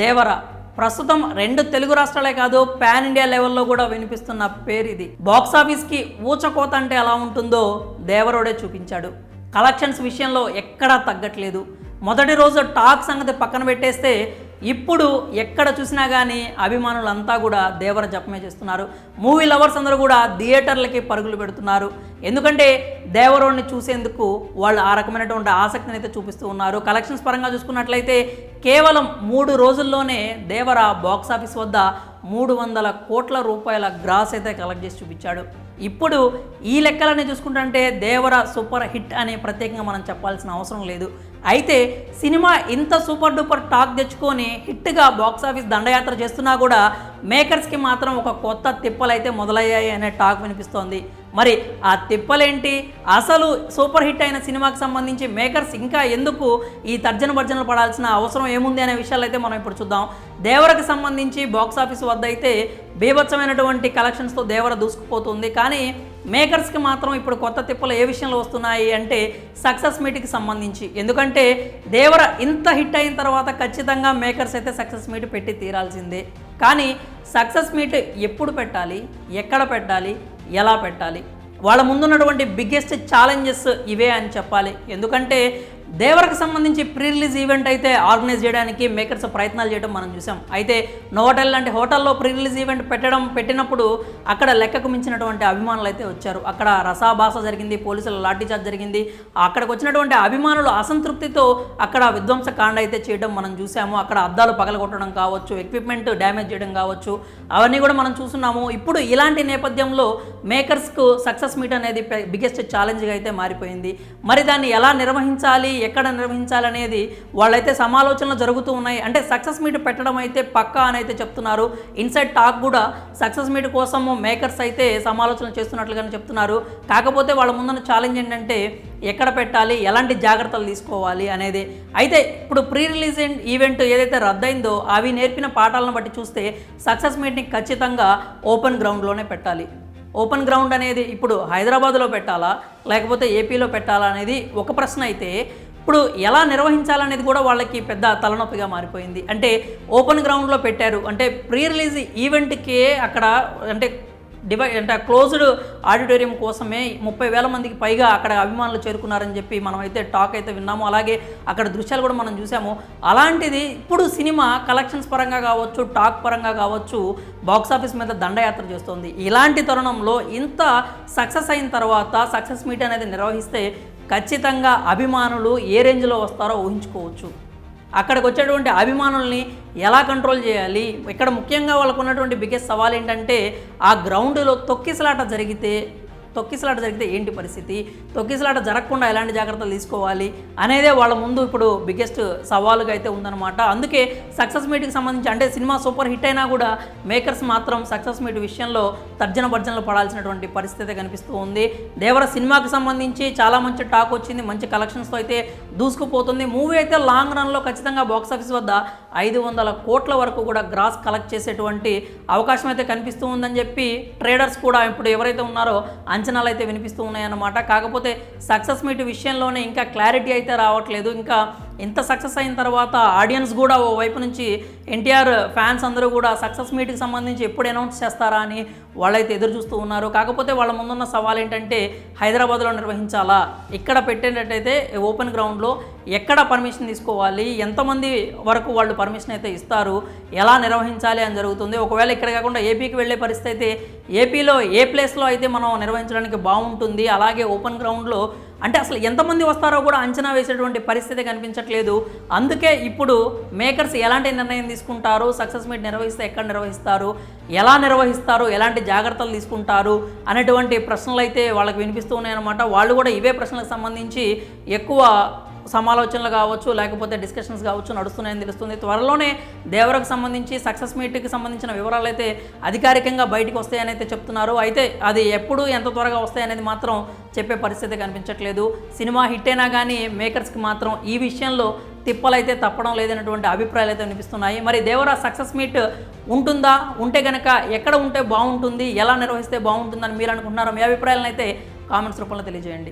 దేవర. ప్రస్తుతం రెండు తెలుగు రాష్ట్రాలే కాదు పాన్ ఇండియా లెవెల్లో కూడా వినిపిస్తున్న పేరు ఇది. బాక్స్ ఆఫీస్కి ఊచకోత అంటే ఎలా ఉంటుందో దేవరోడే చూపించాడు. కలెక్షన్స్ విషయంలో ఎక్కడా తగ్గట్లేదు. మొదటి రోజు టాక్ సంగతి పక్కన పెట్టేస్తే ఇప్పుడు ఎక్కడ చూసినా కానీ అభిమానులంతా కూడా దేవర జపమే చేస్తున్నారు. మూవీ లవర్స్ అందరూ కూడా థియేటర్లకి పరుగులు పెడుతున్నారు. ఎందుకంటే దేవరోడిని చూసేందుకు వాళ్ళు ఆ రకమైనటువంటి ఆసక్తిని అయితే చూపిస్తూ ఉన్నారు. కలెక్షన్స్ పరంగా చూసుకున్నట్లయితే కేవలం మూడు రోజుల్లోనే దేవర బాక్స్ ఆఫీస్ వద్ద మూడు వందల కోట్ల రూపాయల గ్రాస్ అయితే కలెక్ట్ చేసి చూపించాడు. ఇప్పుడు ఈ లెక్కలనే చూసుకుంటుంటే దేవర సూపర్ హిట్ అనే ప్రత్యేకంగా మనం చెప్పాల్సిన అవసరం లేదు. అయితే సినిమా ఇంత సూపర్ డూపర్ టాక్ తెచ్చుకొని హిట్గా బాక్స్ ఆఫీస్ దండయాత్ర చేస్తున్నా కూడా మేకర్స్కి మాత్రం ఒక కొత్త తిప్పలు అయితే మొదలయ్యాయి అనే టాక్ వినిపిస్తోంది. మరి ఆ తిప్పలేంటి? అసలు సూపర్ హిట్ అయిన సినిమాకి సంబంధించి మేకర్స్ ఇంకా ఎందుకు ఈ తర్జన భర్జనలు పడాల్సిన అవసరం ఏముంది అనే విషయాలు అయితే మనం ఇప్పుడు చూద్దాం. దేవరకు సంబంధించి బాక్స్ ఆఫీస్ వద్ద అయితే బీభత్సమైనటువంటి కలెక్షన్స్తో దేవర దూసుకుపోతుంది. కానీ మేకర్స్కి మాత్రం ఇప్పుడు కొత్త తిప్పలు ఏ విషయంలో వస్తున్నాయి అంటే సక్సెస్ మీట్కి సంబంధించి. ఎందుకంటే దేవర ఇంత హిట్ అయిన తర్వాత ఖచ్చితంగా మేకర్స్ అయితే సక్సెస్ మీట్ పెట్టి తీరాల్సిందే. కానీ సక్సెస్ మీట్ ఎప్పుడు పెట్టాలి? ఎక్కడ పెట్టాలి? ఎలా పెట్టాలి? వాళ్ళ ముందున్నటువంటి బిగ్గెస్ట్ ఛాలెంజెస్ ఇవే అని చెప్పాలి. ఎందుకంటే దేవరకు సంబంధించి ప్రీ రిలీజ్ ఈవెంట్ అయితే ఆర్గనైజ్ చేయడానికి మేకర్స్ ప్రయత్నాలు చేయడం మనం చూసాం. అయితే నోవటెల్ లాంటి హోటల్లో ప్రీ రిలీజ్ ఈవెంట్ పెట్టడం పెట్టినప్పుడు అక్కడ లెక్కకు మించినటువంటి అభిమానులు అయితే వచ్చారు. అక్కడ రసాభాస జరిగింది పోలీసుల లాఠీచార్జ్ జరిగింది. అక్కడికి వచ్చినటువంటి అభిమానులు అసంతృప్తితో అక్కడ విధ్వంస కాండ అయితే చేయడం మనం చూసాము. అక్కడ అద్దాలు పగలగొట్టడం కావచ్చు ఎక్విప్మెంట్ డ్యామేజ్ చేయడం కావచ్చు అవన్నీ కూడా మనం చూస్తున్నాము. ఇప్పుడు ఇలాంటి నేపథ్యంలో మేకర్స్కు సక్సెస్ మీట్ అనేది బిగ్గెస్ట్ ఛాలెంజ్గా అయితే మారిపోయింది. మరి దాన్ని ఎలా నిర్వహించాలి ఎక్కడ నిర్వహించాలనేది వాళ్ళైతే సమాలోచనలు జరుగుతూ ఉన్నాయి. అంటే సక్సెస్ మీట్ పెట్టడం అయితే పక్కా అని అయితే చెప్తున్నారు. ఇన్సైడ్ టాక్ కూడా సక్సెస్ మీట్ కోసము మేకర్స్ అయితే సమాలోచన చేస్తున్నట్లుగానే చెప్తున్నారు. కాకపోతే వాళ్ళ ముందున్న ఛాలెంజ్ ఏంటంటే ఎక్కడ పెట్టాలి ఎలాంటి జాగ్రత్తలు తీసుకోవాలి అనేది. అయితే ఇప్పుడు ప్రీ రిలీజ్ ఈవెంట్ ఏదైతే రద్దయిందో అవి నేర్పిన పాఠాలను బట్టి చూస్తే సక్సెస్ మీట్ని ఖచ్చితంగా ఓపెన్ గ్రౌండ్లోనే పెట్టాలి. ఓపెన్ గ్రౌండ్ అనేది ఇప్పుడు హైదరాబాద్లో పెట్టాలా లేకపోతే ఏపీలో పెట్టాలా అనేది ఒక ప్రశ్న అయితే ఇప్పుడు ఎలా నిర్వహించాలనేది కూడా వాళ్ళకి పెద్ద తలనొప్పిగా మారిపోయింది. అంటే ఓపెన్ గ్రౌండ్లో పెట్టారు. అంటే ప్రీ రిలీజ్ ఈవెంట్కే అక్కడ అంటే డివై అంటే క్లోజ్డ్ ఆడిటోరియం కోసమే ముప్పై వేల మందికి పైగా అక్కడ అభిమానులు చేరుకున్నారని చెప్పి మనమైతే టాక్ అయితే విన్నాము. అలాగే అక్కడ దృశ్యాలు కూడా మనం చూసాము. అలాంటిది ఇప్పుడు సినిమా కలెక్షన్స్ పరంగా కావచ్చు టాక్ పరంగా కావచ్చు బాక్స్ ఆఫీస్ మీద దండయాత్ర చేస్తుంది. ఇలాంటి తరుణంలో ఇంత సక్సెస్ అయిన తర్వాత సక్సెస్ మీట్ అనేది నిర్వహిస్తే ఖచ్చితంగా అభిమానులు ఏ రేంజ్లో వస్తారో ఊహించుకోవచ్చు. అక్కడికి వచ్చేటువంటి అభిమానుల్ని ఎలా కంట్రోల్ చేయాలి? ఇక్కడ ముఖ్యంగా వాళ్ళకు ఉన్నటువంటి బిగ్గెస్ట్ సవాల్ ఏంటంటే ఆ గ్రౌండ్లో తొక్కిసలాట జరిగితే తొక్కిసలాట జరిగితే ఏంటి పరిస్థితి? తొక్కిసలాట జరగకుండా ఎలాంటి జాగ్రత్తలు తీసుకోవాలి అనేదే వాళ్ళ ముందు ఇప్పుడు బిగ్గెస్ట్ సవాలుగా అయితే ఉందన్నమాట. అందుకే సక్సెస్ మీట్కి సంబంధించి అంటే సినిమా సూపర్ హిట్ అయినా కూడా మేకర్స్ మాత్రం సక్సెస్ మీట్ విషయంలో తర్జన భర్జనలు పడాల్సినటువంటి పరిస్థితి కనిపిస్తూ ఉంది. దేవర సినిమాకి సంబంధించి చాలా మంచి టాక్ వచ్చింది. మంచి కలెక్షన్స్తో అయితే దూసుకుపోతుంది. మూవీ అయితే లాంగ్ రన్లో ఖచ్చితంగా బాక్స్ ఆఫీస్ వద్ద ఐదు వందల కోట్ల వరకు కూడా గ్రాస్ కలెక్ట్ చేసేటువంటి అవకాశం అయితే కనిపిస్తూ ఉందని చెప్పి ట్రేడర్స్ కూడా ఇప్పుడు ఎవరైతే ఉన్నారో అంచనాలు అయితే వినిపిస్తూ ఉన్నాయన్నమాట. కాకపోతే సక్సెస్ మీట్ విషయంలోనే ఇంకా క్లారిటీ అయితే రావట్లేదు. ఇంకా ఇంత సక్సెస్ అయిన తర్వాత ఆడియన్స్ కూడా ఓ వైపు నుంచి ఎన్టీఆర్ ఫ్యాన్స్ అందరూ కూడా సక్సెస్ మీట్కి సంబంధించి ఎప్పుడు అనౌన్స్ చేస్తారా అని వాళ్ళైతే ఎదురు చూస్తూ ఉన్నారు. కాకపోతే వాళ్ళ ముందున్న సవాల్ ఏంటంటే హైదరాబాద్లో నిర్వహించాలా? ఇక్కడ పెట్టేటట్టయితే ఓపెన్ గ్రౌండ్లో ఎక్కడ పర్మిషన్ తీసుకోవాలి? ఎంతమంది వరకు వాళ్ళు పర్మిషన్ అయితే ఇస్తారు? ఎలా నిర్వహించాలి అని జరుగుతుంది. ఒకవేళ ఇక్కడ కాకుండా ఏపీకి వెళ్ళే పరిస్థితి అయితే ఏపీలో ఏ ప్లేస్లో అయితే మనం నిర్వహించడానికి బాగుంటుంది? అలాగే ఓపెన్ గ్రౌండ్లో అంటే అసలు ఎంతమంది వస్తారో కూడా అంచనా వేసేటువంటి పరిస్థితి కనిపించట్లేదు. అందుకే ఇప్పుడు మేకర్స్ ఎలాంటి నిర్ణయం తీసుకుంటారు? సక్సెస్ మీట్ నిర్వహిస్తే ఎక్కడ నిర్వహిస్తారు? ఎలా నిర్వహిస్తారు? ఎలాంటి జాగ్రత్తలు తీసుకుంటారు అనేటువంటి ప్రశ్నలు అయితే వాళ్ళకి వినిపిస్తూ ఉన్నాయన్నమాట. వాళ్ళు కూడా ఇవే ప్రశ్నలకు సంబంధించి ఎక్కువ సమాలోచనలు కావచ్చు లేకపోతే డిస్కషన్స్ కావచ్చు నడుస్తున్నాయని తెలుస్తుంది. త్వరలోనే దేవరకు సంబంధించి సక్సెస్ మీట్కి సంబంధించిన వివరాలు అయితే అధికారికంగా బయటకు వస్తాయని అయితే చెప్తున్నారు. అయితే అది ఎప్పుడు ఎంత త్వరగా వస్తాయనేది మాత్రం చెప్పే పరిస్థితి కనిపించట్లేదు. సినిమా హిట్ అయినా కానీ మేకర్స్కి మాత్రం ఈ విషయంలో తిప్పలైతే తప్పడం లేదన్నటువంటి అభిప్రాయాలు అయితే వినిపిస్తున్నాయి. మరి దేవరా సక్సెస్ మీట్ ఉంటుందా? ఉంటే గనక ఎక్కడ ఉంటే బాగుంటుంది? ఎలా నిర్వహిస్తే బాగుంటుందని మీరు అనుకుంటున్నారో మీ అభిప్రాయాలను అయితే కామెంట్స్ రూపంలో తెలియజేయండి.